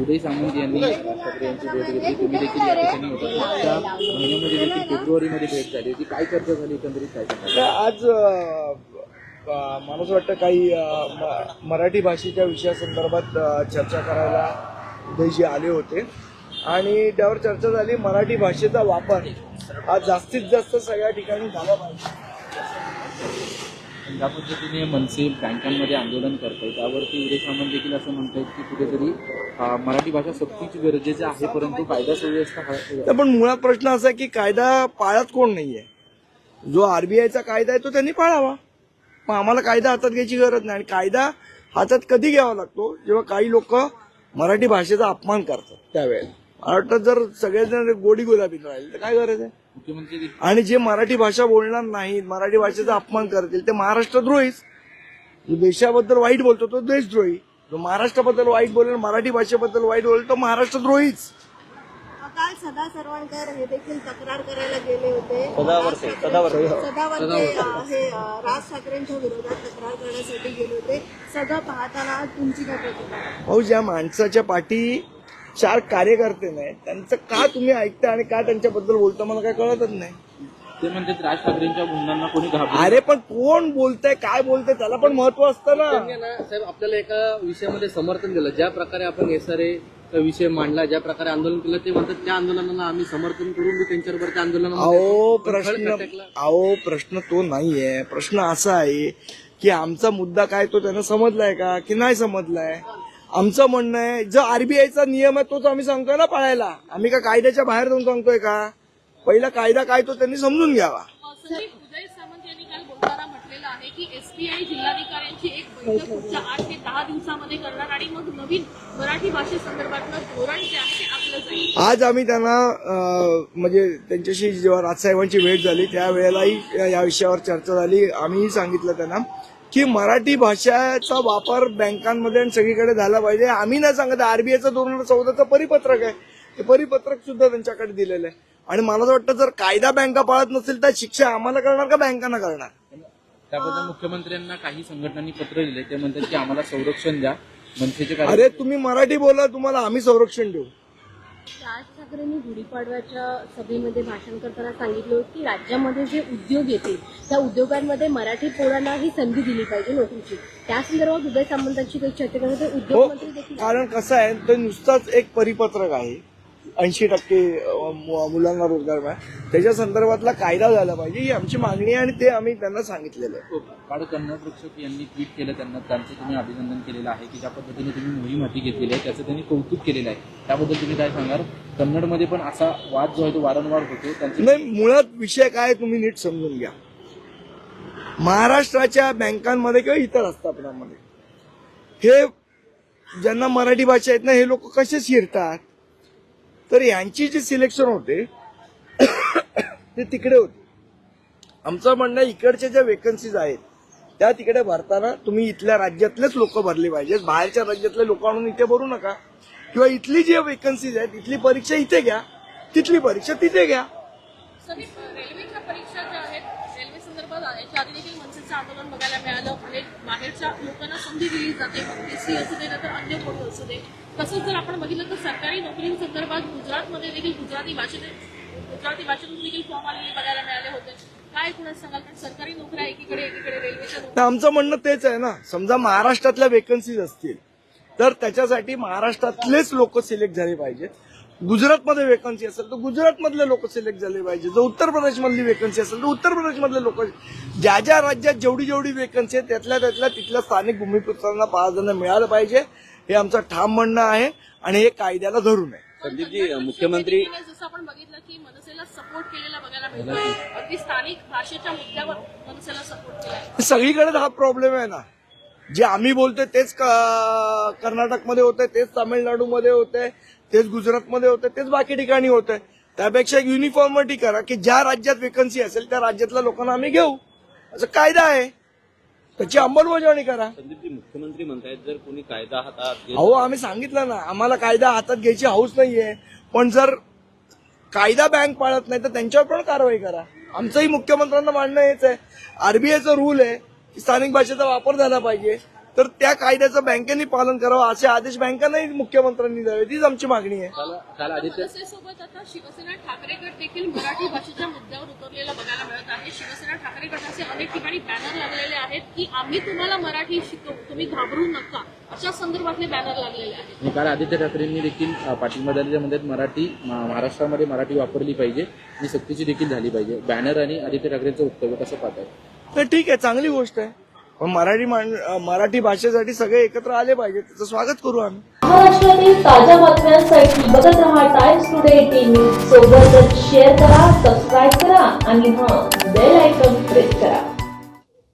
उदय सामंत यांनी ठाकरे यांची भेट घेतली. तुम्ही देखील या ठिकाणी होता. मागच्या महिन्यामध्ये देखील फेब्रुवारीमध्ये भेट झाली होती. काय चर्चा झाली एकंदरीत? काय तर आज मला असं वाटतं काही म- मराठी भाषेच्या विषयासंदर्भात चर्चा करायला उदयजी आले होते. आणि त्यावर चर्चा झाली मराठी भाषेचा वापर हा जास्तीत जास्त सगळ्या ठिकाणी झाला पाहिजे. ज्या पद्धतीने मनसे बँकांमध्ये आंदोलन करताय. त्यावरती उदय सामंत देखील असं म्हणतायत की कुठेतरी मराठी भाषा सक्तीची गरजेचं आहे परंतु कायदा सुव्यवस्था तर पण मुळात प्रश्न असा आहे की कायदा पाळत कोण नाहीये? जो आरबीआयचा कायदा आहे तो त्यांनी पाळावा. मग आम्हाला कायदा हातात घ्यायची गरज नाही आणि कायदा हातात कधी घ्यावा लागतो? जेव्हा काही लोक मराठी भाषेचा अपमान करतात त्यावेळेला. मला वाटतं जर सगळेजण गोडी गुलाबी राहील तर काय गरज आहे? मुख्यमंत्री आणि जे मराठी भाषा बोलणार नाहीत मराठी भाषेचा अपमान करतील ते महाराष्ट्रद्रोहीच. जो देशाबद्दल वाईट बोलतो तो देशद्रोही. जो महाराष्ट्राबद्दल वाईट बोलेल मराठी भाषेबद्दल वाईट बोलेल तो महाराष्ट्रद्रोहीच. काल सदा सरवणकर हे देखील तक्रार करायला गेले होते. सदावर्ते, राज सदावर्ते. हे ठाकरेंच्या विरोधात तक्रार करण्यासाठी गेले होते. सगळं पाहताना तुमची काय प्रतिक्रिया? भाऊ ज्या माणसाच्या पाठी चार कार्यकर्ते नाही त्यांचं का तुम्ही ऐकता आणि का त्यांच्याबद्दल बोलता मला काय कळतच नाही. ते म्हणतात राज ठाकरेंच्या गुन्ह्यांना कोणी घाबरत अरे पण कोण बोलतंय? काय बोलतंय? त्याला पण महत्त्व असतं ना. साहेब आपल्याला एका विषयामध्ये समर्थन दिलं. ज्या प्रकारे आपण एसआरए विषय मांडला ज्या प्रकारे आंदोलन केलं ते म्हणतात त्या आंदोलनाला आम्ही समर्थन करून मी त्यांच्याबरोबर त्या आंदोलनामध्ये अहो प्रश्न. अहो प्रश्न तो नाहीये. प्रश्न असा आहे की आमचा मुद्दा काय तो त्यांना समजलाय का? की नाही समजलाय? आमचं म्हणणं आहे जो आरबीआयचा नियम आहे तोच आम्ही सांगतोय ना पाळायला. आम्ही का कायद्याच्या बाहेर जाऊन सांगतोय का? पहिला कायदा काय तो त्यांनी समजून घ्यावा. संदीप उदय सामंत यांनी काल बोलताना म्हटलेलं आहे की एसबीआय जिल्हाधिकाऱ्यांची एक बैठक पुढच्या आठ ते दहा दिवसामध्ये करणार आणि मग नवीन मराठी भाषेसंदर्भातलं धोरण जे आहे ते आपलं जाईल. आज आम्ही त्यांना म्हणजे त्यांच्याशी जेव्हा राजसाहेबांची भेट झाली त्यावेळेलाही या विषयावर चर्चा झाली. आम्हीही सांगितलं त्यांना. की मराठी भाषेचा वापर बँकांमध्ये आणि सगळीकडे झाला पाहिजे. आम्ही नाही सांगत आरबीआयचं दोन हजार चौदाचं परिपत्रक आहे. ते परिपत्रक सुद्धा त्यांच्याकडे दिलेलं आहे. आणि मला असं वाटतं जर कायदा बँका पाळत नसेल तर शिक्षा आम्हाला करणार का बँकांना करणार? त्याबद्दल मुख्यमंत्र्यांना काही संघटनांनी पत्र दिले ते म्हणतात की आम्हाला संरक्षण द्या. मनसेचे अरे तुम्ही मराठी बोला तुम्हाला आम्ही संरक्षण देऊ. राज ठाकरेंनी गुढीपाडव्याच्या सभेमध्ये भाषण करताना सांगितलं होतं की राज्यामध्ये जे उद्योग येतील त्या उद्योगांमध्ये मराठी पोरांना ही संधी दिली पाहिजे नोकरीची. त्या संदर्भात उदय सामंतांची काही चर्चा करत होते हो उद्योग मंत्री देखील कारण कसं आहे ते नुसताच एक परिपत्रक आहे. ऐंशी टक्के मुलांना रोजगार मिळाला. त्याच्या संदर्भातला कायदा झाला पाहिजे ही आमची मागणी आहे आणि ते आम्ही त्यांना सांगितलेलं आहे. काळ कन्नड रक्षक यांनी ट्विट केलं त्यांना त्यांचं तुम्ही अभिनंदन केलेलं आहे की ज्या पद्धतीने तुम्ही मोहीम हाती घेतलेली आहे त्याचं त्यांनी कौतुक केलेलं आहे. त्याबद्दल तुम्ही काय सांगाल कन्नडमध्ये पण असा वाद जो आहे तो वारंवार होतो त्यांचे नाही मुळात विषय काय तुम्ही नीट समजून घ्या. महाराष्ट्राच्या बँकांमध्ये किंवा इतर आस्थापनांमध्ये हे ज्यांना मराठी भाषा येत नाही हे लोक कसे शिरतात? तर यांची जी सिलेक्शन होते ते तिकडे होते. आमचं म्हणणं इकडच्या ज्या वेकन्सीज आहेत त्या तिकडे भरताना तुम्ही इथल्या राज्यातलेच लोक भरले पाहिजेत. बाहेरच्या राज्यातले लोक आणून इथे भरू नका. किंवा इथली जी वेकन्सीज आहेत इथली परीक्षा इथे घ्या. तिथली परीक्षा तिथे घ्या. संदीप याच्या आधी देखील मनसेचं आंदोलन बघायला मिळालं. अनेक बाहेरच्या लोकांना संधी दिली जाते. मग एससी असू दे तर अन्य कोणी असू दे. तसंच जर आपण बघितलं तर सरकारी नोकरींसंदर्भात गुजरातमध्ये देखील गुजराती भाषेत गुजराती भाषेतून देखील फॉर्म आलेले बघायला मिळाले होते. काय कुणाच सांगाल? कारण सरकारी नोकऱ्या एकीकडे एकीकडे रेल्वेच्या तर आमचं म्हणणं तेच आहे ना. समजा महाराष्ट्रातल्या वेकन्सीज असतील तर त्याच्यासाठी महाराष्ट्रातलेच लोक सिलेक्ट झाले पाहिजेत. गुजरातमध्ये वेकन्सी असेल तर गुजरातमधले लोक सिलेक्ट झाले पाहिजे. जर उत्तर प्रदेशमधली वेकन्सी असेल तर उत्तर प्रदेशमधले लोक ज्या ज्या राज्यात जेवढी जेवढी वेकन्सी आहे त्यातल्या त्यातल्या तिथल्या स्थानिक भूमिपुत्रांना पाच जण मिळालं पाहिजे. हे आमचं ठाम म्हणणं आहे आणि हे कायद्याला धरून आहे. संदीपजी मुख्यमंत्री जसं आपण बघितलं की मनसेला सपोर्ट केलेला बघायला मिळतोय. अगदी स्थानिक भाषेच्या मुद्द्यावर मनसेला सपोर्ट केलाय सगळीकडे हा प्रॉब्लेम आहे ना. जे आम्ही बोलतोय तेच कर्नाटकमध्ये होतंय तेच तामिळनाडूमध्ये होतंय. तेच गुजरातमध्ये होतंय तेच बाकी ठिकाणी होतंय. त्यापेक्षा एक युनिफॉर्मिटी करा की ज्या राज्यात वेकन्सी असेल त्या राज्यातल्या लोकांना आम्ही घेऊ. असं कायदा आहे. त्याची अंमलबजावणी करा. संदीपजी मुख्यमंत्री म्हणतायत जर कोणी कायदा हातात घेत अहो आम्ही सांगितलं ना आम्हाला कायदा हातात घ्यायची हौस नाहीये. पण जर कायदा बँक पाळत नाही तर त्यांच्यावर पण कारवाई करा. आमचंही मुख्यमंत्र्यांना मांडणं हेच आहे. आरबीआयचा रूल आहे की स्थानिक भाषेचा वापर झाला पाहिजे. तर त्या कायद्याचं बँकेने पालन करावं असे आदेश बँकांनाही मुख्यमंत्र्यांनी द्यावे तीच आमची मागणी आहे. काल काल आदित्य मनसेसोबत आता शिवसेना ठाकरे गट देखील मराठी भाषेच्या मुद्द्यावर उतरलेला बघायला मिळत आहे. शिवसेना ठाकरे गटाचे अनेक ठिकाणी बॅनर लागलेले आहेत की आम्ही तुम्हाला मराठी शिकवू. तुम्ही घाबरू नका. अशा संदर्भातले बॅनर लागलेले आहेत. आणि काल आदित्य ठाकरेंनी देखील पाठिंबा दिलेल्या मध्ये मराठी मा- महाराष्ट्रामध्ये मराठी वापरली पाहिजे आणि सक्तीची देखील झाली पाहिजे. बॅनर आणि आदित्य ठाकरेंचं वक्तव्य कसं पाहताय? तर ठीक आहे चांगली गोष्ट आहे. पण मराठी मराठी भाषेसाठी सगळे एकत्र आले पाहिजे. त्याचं स्वागत करू आम्ही. महाराष्ट्रातील ताज्या बातम्यांसाठी बघत राहा टाइम्स टुडे टीव्ही सोबतच शेअर करा सबस्क्राईब करा आणि हा बेल आयकॉन प्रेस करा.